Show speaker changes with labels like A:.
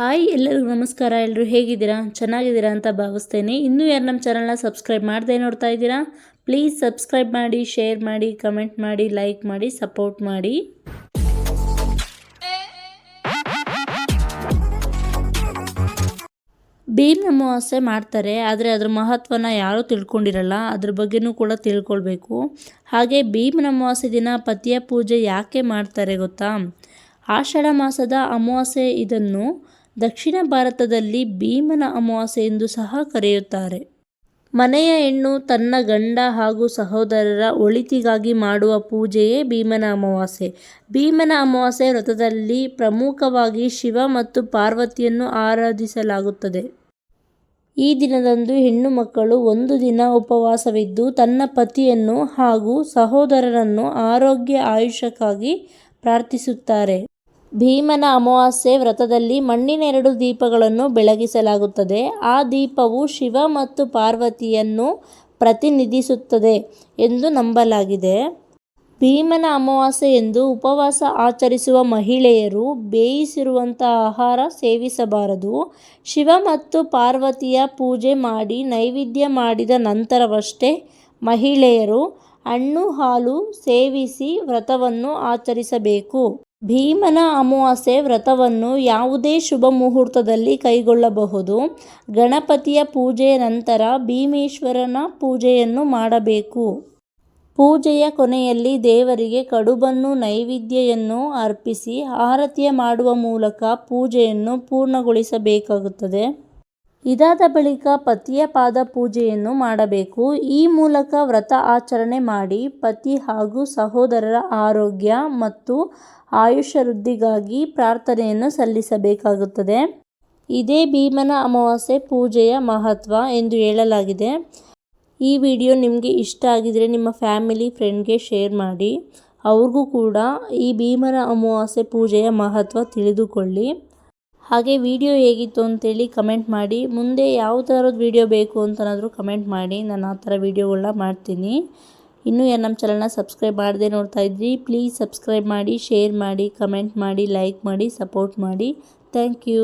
A: Hi ಎಲ್ಲರಿಗೂ ನಮಸ್ಕಾರ. ಎಲ್ಲರೂ ಹೇಗಿದ್ದೀರಾ? ಚೆನ್ನಾಗಿದ್ದೀರಾ ಅಂತ ಭಾವಿಸ್ತೇನೆ. ಇನ್ನೂ ಯಾರು ನಮ್ಮ ಚಾನಲ್ನ ಸಬ್ಸ್ಕ್ರೈಬ್ ಮಾಡದೆ ನೋಡ್ತಾ ಇದ್ದೀರಾ? ಪ್ಲೀಸ್ ಸಬ್ಸ್ಕ್ರೈಬ್ ಮಾಡಿ, ಶೇರ್ ಮಾಡಿ, ಕಮೆಂಟ್ ಮಾಡಿ, ಲೈಕ್ ಮಾಡಿ, ಸಪೋರ್ಟ್ ಮಾಡಿ. ಭೀಮ್ ಅಮಾವಾಸ್ಯೆ ಮಾಡ್ತಾರೆ, ಆದರೆ ಅದರ ಮಹತ್ವನ ಯಾರೂ ತಿಳ್ಕೊಂಡಿರಲ್ಲ. ಅದ್ರ ಬಗ್ಗೆನೂ ಕೂಡ ತಿಳ್ಕೊಳ್ಬೇಕು. ಹಾಗೆ ಭೀಮ್ ಅಮಾವಾಸ್ಯೆ ದಿನ ಪತಿಯ ಪೂಜೆ ಯಾಕೆ ಮಾಡ್ತಾರೆ ಗೊತ್ತಾ? ಆಷಾಢ ಮಾಸದ ಅಮಾವಾಸ್ಯೆ ಇದನ್ನು ದಕ್ಷಿಣ ಭಾರತದಲ್ಲಿ ಭೀಮನ ಅಮಾವಾಸ್ಯೆ ಎಂದು ಸಹ ಕರೆಯುತ್ತಾರೆ. ಮನೆಯ ಹೆಣ್ಣು ತನ್ನ ಗಂಡ ಹಾಗೂ ಸಹೋದರರ ಒಳಿತಿಗಾಗಿ ಮಾಡುವ ಪೂಜೆಯೇ ಭೀಮನ ಅಮಾವಾಸ್ಯೆ. ಭೀಮನ ಅಮಾವಾಸ್ಯೆ ವ್ರತದಲ್ಲಿ ಪ್ರಮುಖವಾಗಿ ಶಿವ ಮತ್ತು ಪಾರ್ವತಿಯನ್ನು ಆರಾಧಿಸಲಾಗುತ್ತದೆ. ಈ ದಿನದಂದು ಹೆಣ್ಣು ಮಕ್ಕಳು ಒಂದು ದಿನ ಉಪವಾಸವಿದ್ದು ತನ್ನ ಪತಿಯನ್ನು ಹಾಗೂ ಸಹೋದರರನ್ನು ಆರೋಗ್ಯ ಆಯುಷ್ಯಕ್ಕಾಗಿ ಪ್ರಾರ್ಥಿಸುತ್ತಾರೆ. ಭೀಮನ ಅಮಾವಾಸ್ಯೆ ವ್ರತದಲ್ಲಿ ಮಣ್ಣಿನ ಎರಡು ದೀಪಗಳನ್ನು ಬೆಳಗಿಸಲಾಗುತ್ತದೆ. ಆ ದೀಪವು ಶಿವ ಮತ್ತು ಪಾರ್ವತಿಯನ್ನು ಪ್ರತಿನಿಧಿಸುತ್ತದೆ ಎಂದು ನಂಬಲಾಗಿದೆ. ಭೀಮನ ಅಮಾವಾಸ್ಯೆ ಎಂದು ಉಪವಾಸ ಆಚರಿಸುವ ಮಹಿಳೆಯರು ಬೇಯಿಸಿರುವಂಥ ಆಹಾರ ಸೇವಿಸಬಾರದು. ಶಿವ ಮತ್ತು ಪಾರ್ವತಿಯ ಪೂಜೆ ಮಾಡಿ ನೈವೇದ್ಯ ಮಾಡಿದ ನಂತರವಷ್ಟೇ ಮಹಿಳೆಯರು ಹಣ್ಣು ಹಾಲು ಸೇವಿಸಿ ವ್ರತವನ್ನು ಆಚರಿಸಬೇಕು. ಭೀಮನ ಅಮಾವಾಸ್ಯೆ ವ್ರತವನ್ನು ಯಾವುದೇ ಶುಭ ಮುಹೂರ್ತದಲ್ಲಿ ಕೈಗೊಳ್ಳಬಹುದು. ಗಣಪತಿಯ ಪೂಜೆಯ ನಂತರ ಭೀಮೇಶ್ವರನ ಪೂಜೆಯನ್ನು ಮಾಡಬೇಕು. ಪೂಜೆಯ ಕೊನೆಯಲ್ಲಿ ದೇವರಿಗೆ ಕಡುಬನ್ನು ನೈವೇದ್ಯವನ್ನು ಅರ್ಪಿಸಿ ಆರತಿಯ ಮಾಡುವ ಮೂಲಕ ಪೂಜೆಯನ್ನು ಪೂರ್ಣಗೊಳಿಸಬೇಕಾಗುತ್ತದೆ. ಇದಾದ ಬಳಿಕ ಪತಿಯ ಪಾದ ಪೂಜೆಯನ್ನು ಮಾಡಬೇಕು. ಈ ಮೂಲಕ ವ್ರತ ಆಚರಣೆ ಮಾಡಿ ಪತಿ ಹಾಗೂ ಸಹೋದರರ ಆರೋಗ್ಯ ಮತ್ತು ಆಯುಷ ವೃದ್ಧಿಗಾಗಿ ಪ್ರಾರ್ಥನೆಯನ್ನು ಸಲ್ಲಿಸಬೇಕಾಗುತ್ತದೆ. ಇದೇ ಭೀಮನ ಅಮಾವಾಸ್ಯೆ ಪೂಜೆಯ ಮಹತ್ವ ಎಂದು ಹೇಳಲಾಗಿದೆ. ಈ ವಿಡಿಯೋ ನಿಮಗೆ ಇಷ್ಟ ಆಗಿದರೆ ನಿಮ್ಮ ಫ್ಯಾಮಿಲಿ ಫ್ರೆಂಡ್ಗೆ ಶೇರ್ ಮಾಡಿ. ಅವ್ರಿಗೂ ಕೂಡ ಈ ಭೀಮನ ಅಮಾವಾಸ್ಯೆ ಪೂಜೆಯ ಮಹತ್ವ ತಿಳಿದುಕೊಳ್ಳಿ. ಹಾಗೆ ವಿಡಿಯೋ ಹೇಗಿತ್ತು ಅಂತೇಳಿ ಕಮೆಂಟ್ ಮಾಡಿ. ಮುಂದೆ ಯಾವ ಥರದ ವಿಡಿಯೋ ಬೇಕು ಅಂತನಾದರೂ ಕಮೆಂಟ್ ಮಾಡಿ. ನಾನು ಆ ಥರ ವೀಡಿಯೋಗಳನ್ನ ಮಾಡ್ತೀನಿ. ಇನ್ನೂ ಯಾರು ನಮ್ಮ ಚಾನಲ್ನ ಸಬ್ಸ್ಕ್ರೈಬ್ ಮಾಡದೆ ನೋಡ್ತಾ ಇದ್ರಿ, ಪ್ಲೀಸ್ ಸಬ್ಸ್ಕ್ರೈಬ್ ಮಾಡಿ, ಶೇರ್ ಮಾಡಿ, ಕಮೆಂಟ್ ಮಾಡಿ, ಲೈಕ್ ಮಾಡಿ, ಸಪೋರ್ಟ್ ಮಾಡಿ. Thank you.